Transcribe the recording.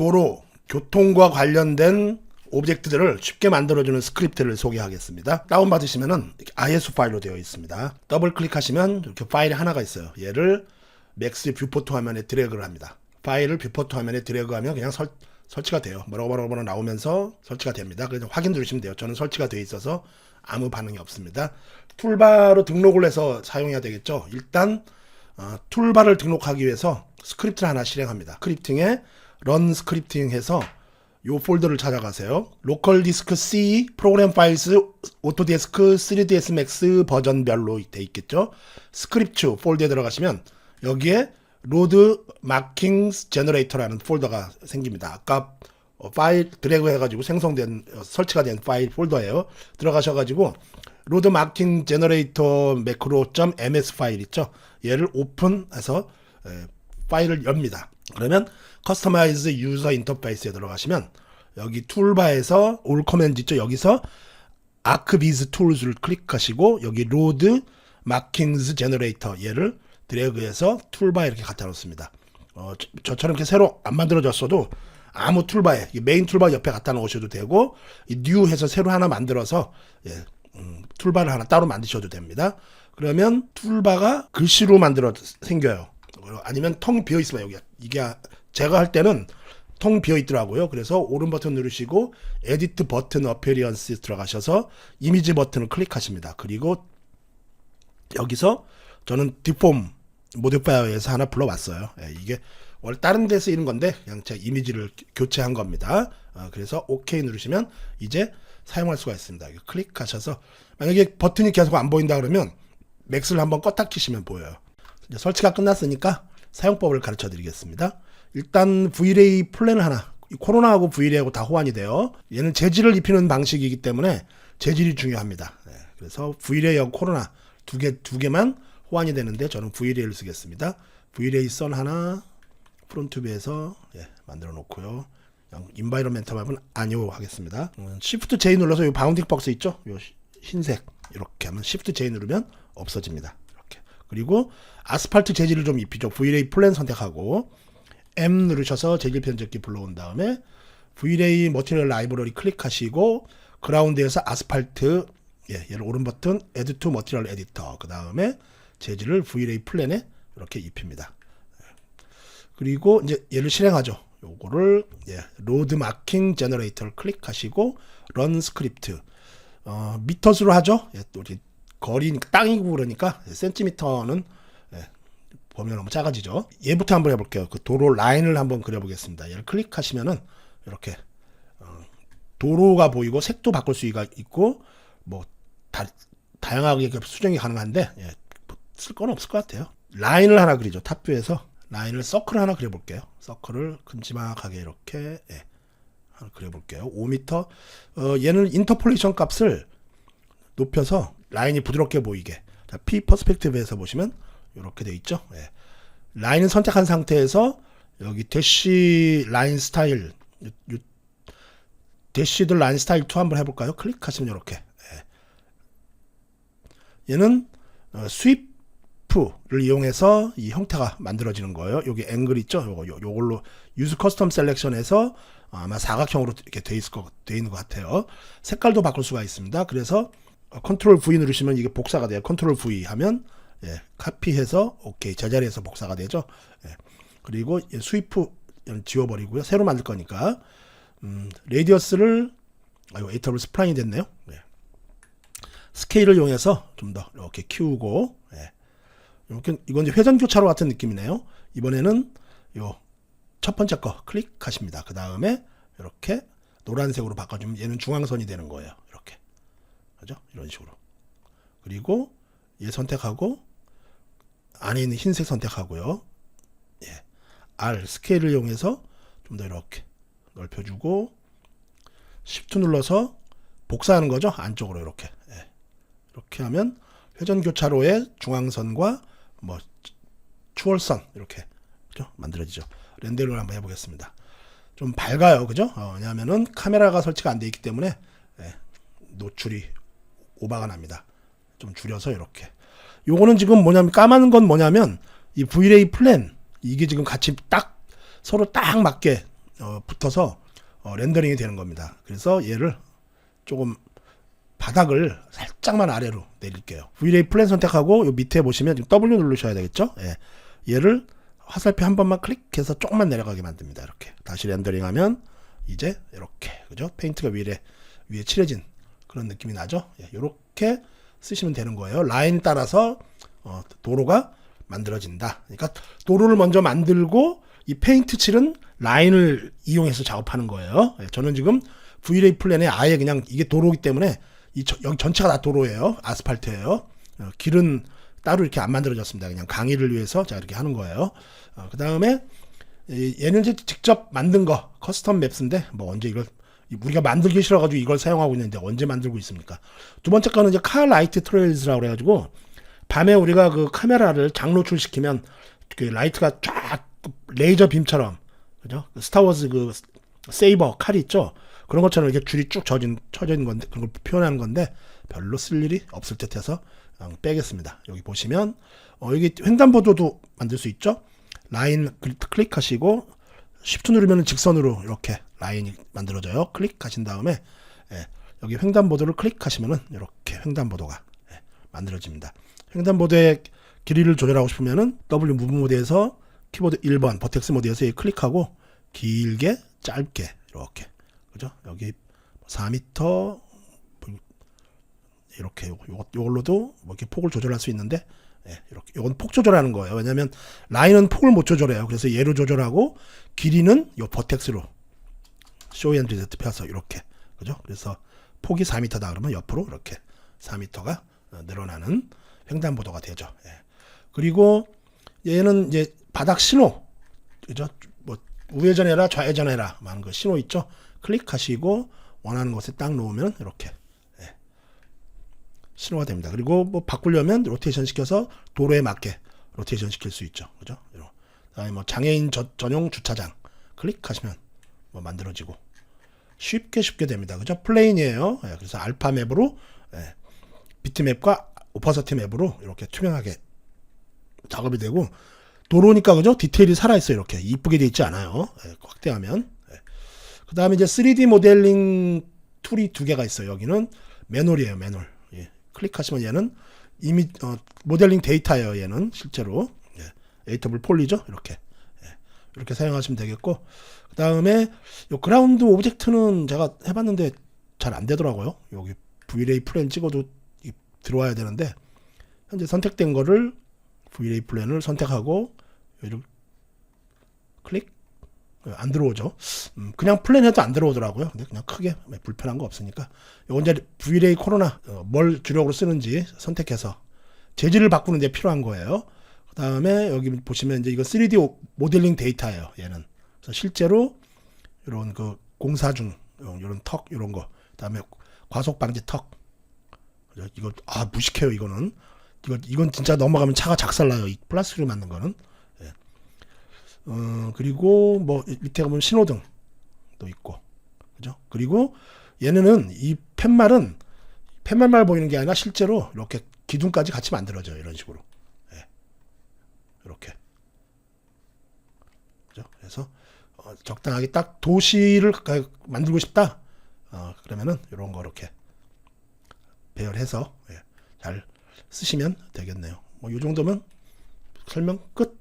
도로, 교통과 관련된 오브젝트들을 쉽게 만들어주는 스크립트를 소개하겠습니다. 다운받으시면은 이렇게 IS 파일로 되어 있습니다. 더블 클릭하시면 이렇게 파일이 하나가 있어요. 얘를 맥스 뷰포트 화면에 드래그를 합니다. 파일을 뷰포트 화면에 드래그하면 그냥 설, 설치가 돼요. 뭐라고 뭐라고 뭐라고 나오면서 설치가 됩니다. 그래서 확인 누르시면 돼요. 저는 설치가 되어 있어서 아무 반응이 없습니다. 툴바로 등록을 해서 사용해야 되겠죠. 일단 어, 툴바를 등록하기 위해서 스크립트를 하나 실행합니다. 스크립팅에 런 스크립팅 해서 요 폴더를 찾아가세요. 로컬 디스크 C 프로그램 파일스 오토데스크 3ds max 버전별로 돼 있겠죠. 스크립트 폴더에 들어가시면 여기에 로드 마킹스 제너레이터라는 폴더가 생깁니다. 아까 어, 파일 드래그 해가지고 생성된 어, 설치가 된 파일 폴더예요. 들어가셔가지고 로드 마킹 제너레이터 매크로.ms 파일 있죠. 얘를 오픈해서 에, 파일을 엽니다. 그러면 커스터마이즈 유저 인터페이스에 들어가시면 여기 툴바에서 올 커맨드 있죠. 여기서 아크비즈 툴즈를 클릭하시고 여기 로드 마킹스 제너레이터 얘를 드래그해서 툴바에 이렇게 갖다 놓습니다. 어, 저, 처럼 이렇게 새로 안 만들어졌어도 아무 툴바에 이 메인 툴바 옆에 갖다 놓으셔도 되고 이뉴 해서 새로 하나 만들어서 예, 음, 툴바를 하나 따로 만드셔도 됩니다. 그러면 툴바가 글씨로 만들어 생겨요. 아니면 텅 비어 있으면 여기 이게 제가 할 때는 텅 비어 있더라고요. 그래서 오른 버튼 누르시고 에디트 버튼 어페리언스 들어가셔서 이미지 버튼을 클릭하십니다. 그리고 여기서 저는 디폼 모디파이어에서 하나 불러왔어요. 예, 이게 원래 다른 데 쓰이는 건데 그냥 제가 이미지를 교체한 겁니다. 어, 그래서 OK 누르시면 이제 사용할 수가 있습니다. 클릭하셔서 만약에 버튼이 계속 안 보인다 그러면 맥스를 한번 껐다 키시면 보여요. 설치가 끝났으니까 사용법을 가르쳐 드리겠습니다. 일단 VLA 플랜을 하나 이 코로나하고 VLA하고 다 호환이 돼요. 얘는 재질을 입히는 방식이기 때문에 재질이 중요합니다. 네, 그래서 VLA하고 코로나 두 개 두 개만 호환이 되는데 저는 VLA를 쓰겠습니다. VLA 선 하나 프론트뷰에서 예, 만들어 놓고요. 인바이러멘트 맵은 아니오 하겠습니다. 음, Shift J 눌러서 이 바운딩 박스 있죠? 요 시- 흰색 이렇게 하면 Shift J 누르면 없어집니다. 이렇게. 그리고 아스팔트 재질을 좀 입히죠. VLA 플랜 선택하고 M 누르셔서 재질 편집기 불러온 다음에 VLA 머티리얼 라이브러리 클릭하시고 그라운드에서 아스팔트 예, 얘를 오른 버튼 Add to Material Editor 그 다음에 재질을 VLA 플랜에 이렇게 입힙니다. 그리고 이제 얘를 실행하죠. 요거를 예, 로드 마킹 제너레이터를 클릭하시고 런 스크립트 어, 미터수로 하죠. 예, 또 거리 땅이고 그러니까 센티미터는 예, 범위가 너무 작아지죠. 얘부터 한번 해볼게요. 그 도로 라인을 한번 그려보겠습니다. 얘를 클릭하시면은 이렇게 어, 도로가 보이고 색도 바꿀 수가 있고 뭐 다, 다양하게 수정이 가능한데 예, 쓸건 없을 것 같아요. 라인을 하나 그리죠. 탑뷰에서 라인을 서클을 하나 그려볼게요. 서클을 큼지막하게 이렇게 예, 하나 그려볼게요. 5m. 어, 얘는 인터폴레이션 값을 높여서 라인이 부드럽게 보이게. 자, P 퍼스펙티브에서 보시면 이렇게 돼 있죠. 예. 라인을 선택한 상태에서 여기 대시 라인 스타일 요- 요- 대시드 라인 스타일 2 한번 해볼까요? 클릭하시면 이렇게 예. 얘는 어, 스위프를 이용해서 이 형태가 만들어지는 거예요. 여기 앵글 있죠? 요거 요, 요걸로 유즈 커스텀 셀렉션에서 아마 사각형으로 이렇게 돼 있을 것, 돼 있는 것 같아요. 색깔도 바꿀 수가 있습니다. 그래서 어, 컨트롤 V 누르시면 이게 복사가 돼요. 컨트롤 V 하면 예, 카피해서 오케이 제자리에서 복사가 되죠. 예. 그리고 이 스위프 는 지워버리고요. 새로 만들 거니까 음, 레디어스를 아이고 에이터블 스프라인이 됐네요. 예. 스케일을 이용해서 좀 더 이렇게 키우고 예. 이렇게 이건 이제 회전 교차로 같은 느낌이네요. 이번에는 요 첫 번째 거 클릭하십니다. 그 다음에 이렇게 노란색으로 바꿔주면 얘는 중앙선이 되는 거예요. 이렇게 그죠? 이런 식으로 그리고 얘 선택하고 안에 있는 흰색 선택하고요. 예. R 스케일을 이용해서 좀 더 이렇게 넓혀주고 Shift 눌러서 복사하는 거죠. 안쪽으로 이렇게. 예. 이렇게 하면 회전 교차로의 중앙선과 뭐 추월선 이렇게 그죠? 만들어지죠. 렌더링을 한번 해보겠습니다. 좀 밝아요, 그죠? 어, 왜냐하면은 카메라가 설치가 안 돼 있기 때문에 예, 노출이 오바가 납니다. 좀 줄여서 이렇게. 요거는 지금 뭐냐면 까만 건 뭐냐면 이 VLA 플랜 이게 지금 같이 딱 서로 딱 맞게 어, 붙- 붙어서 어, 렌더링이 되는 겁니다. 그래서 얘를 조금 바닥을 살짝만 아래로 내릴게요. V-Ray 플랜 선택하고 요 밑에 보시면 지금 W 누르셔야 되겠죠? 예. 얘를 화살표 한 번만 클릭해서 조금만 내려가게 만듭니다. 이렇게 다시 렌더링하면 이제 이렇게 그죠? 페인트가 위에 위에 칠해진 그런 느낌이 나죠? 예, 이렇게 쓰시면 되는 거예요. 라인 따라서 어, 도로가 만들어진다. 그러니까 도로를 먼저 만들고 이 페인트 칠은 라인을 이용해서 작업하는 거예요. 예, 저는 지금 V-Ray 플랜에 아예 그냥 이게 도로기 때문에 이 저- 여기 전체가 다 도로예요. 아스팔트예요. 어, 길은 따로 이렇게 안 만들어졌습니다. 그냥 강의를 위해서 제가 이렇게 하는 거예요. 어, 그 다음에 얘는 이제 직접 만든 거 커스텀 맵스인데 뭐 언제 이걸 우리가 만들기 싫어가지고 이걸 사용하고 있는데 언제 만들고 있습니까? 두 번째 거는 이제 카 라이트 트레일즈라고 그래가지고 밤에 우리가 그 카메라를 장노출시키면 그 라이트가 쫙 레이저 빔처럼 그죠? 스타워즈 그 세이버 칼이 있죠? 그런 것처럼 이렇게 줄이 쭉 젖은 쳐져 있는 건데 그런 걸 표현하는 건데 별로 쓸 일이 없을 듯해서 어, 빼겠습니다. 여기 보시면 어, 여기 횡단보도도 만들 수 있죠? 라인 클- 클릭하시고 Shift 누르면 직선으로 이렇게 라인이 만들어져요. 클릭하신 다음에 예, 여기 횡단보도를 클릭하시면은 이렇게 횡단보도가 예, 만들어집니다. 횡단보도의 길이를 조절하고 싶으면은 W 무브 모드에서 키보드 1번 버텍스 모드에서 이 클릭하고 길게 짧게 이렇게 그죠? 여기 4m 이렇게 요, 요, 요걸로도 뭐 이렇게 폭을 조절할 수 있는데 예, 이렇게 요건 폭 조절하는 거예요. 왜냐하면 라인은 폭을 못 조절해요. 그래서 얘로 조절하고 길이는 요 버텍스로 쇼앤 리제트 펴서 이렇게 그죠? 그래서 폭이 4m다 그러면 옆으로 이렇게 4m가 늘어나는 횡단보도가 되죠. 예. 그리고 얘는 이제 바닥 신호 그죠? 뭐 우회전해라 좌회전해라 하는 그 신호 있죠? 클릭하시고 원하는 곳에 딱 놓으면 이렇게 예. 신호가 됩니다. 그리고 뭐 바꾸려면 로테이션 시켜서 도로에 맞게 로테이션 시킬 수 있죠. 그죠? 이런. 그다음에 뭐 장애인 저- 전용 주차장 클릭하시면 뭐 만들어지고 쉽게 쉽게 됩니다. 그죠? 플레인이에요. 예, 그래서 알파 맵으로 예, 비트 맵과 오퍼서티 맵으로 이렇게 투명하게 작업이 되고 도로니까 그죠? 디테일이 살아 있어요. 이렇게 이쁘게 돼 있지 않아요. 예, 확대하면. 그 다음에 이제 3D 모델링 툴이 두 개가 있어요. 여기는 매놀이에요. 매놀. 예, 클릭하시면 얘는 이미 어, 모델링 데이터예요. 얘는 실제로 예, 에이터블 폴리죠. 이렇게 예, 이렇게 사용하시면 되겠고 그 다음에 요 그라운드 오브젝트는 제가 해봤는데 잘 안 되더라고요. 여기 V-Ray 플랜 찍어도 이- 들어와야 되는데 현재 선택된 거를 V-Ray 플랜을 선택하고 이렇게 클릭 예, 안 들어오죠. 음, 그냥 플랜 해도 안 들어오더라고요. 근데 그냥 크게 불편한 거 없으니까. 요건 이제 V-Ray 코로나 어, 뭘 주력으로 쓰는지 선택해서 재질을 바꾸는 데 필요한 거예요. 그 다음에 여기 보시면 이제 이거 3D 오- 모델링 데이터예요. 얘는. 그래서 실제로 이런 그 공사 중 이런 턱 이런 거. 그다음에 과속 방지 턱. 이거 아 무식해요 이거는. 이거 이건 진짜 넘어가면 차가 작살나요. 이 플라스틱으로 만든 거는. 예. 어 그리고 뭐 밑에 가보면 신호등도 있고. 그죠? 그리고 얘네는 이 팻말은 팻말만 보이는 게 아니라 실제로 이렇게 기둥까지 같이 만들어져요. 이런 식으로. 예. 이렇게. 그죠? 그래서 어, 적당하게 딱 도시를 가- 만들고 싶다. 어, 그러면은 이런 거 이렇게 배열해서 예, 잘 쓰시면 되겠네요. 뭐 이 정도면 설명 끝.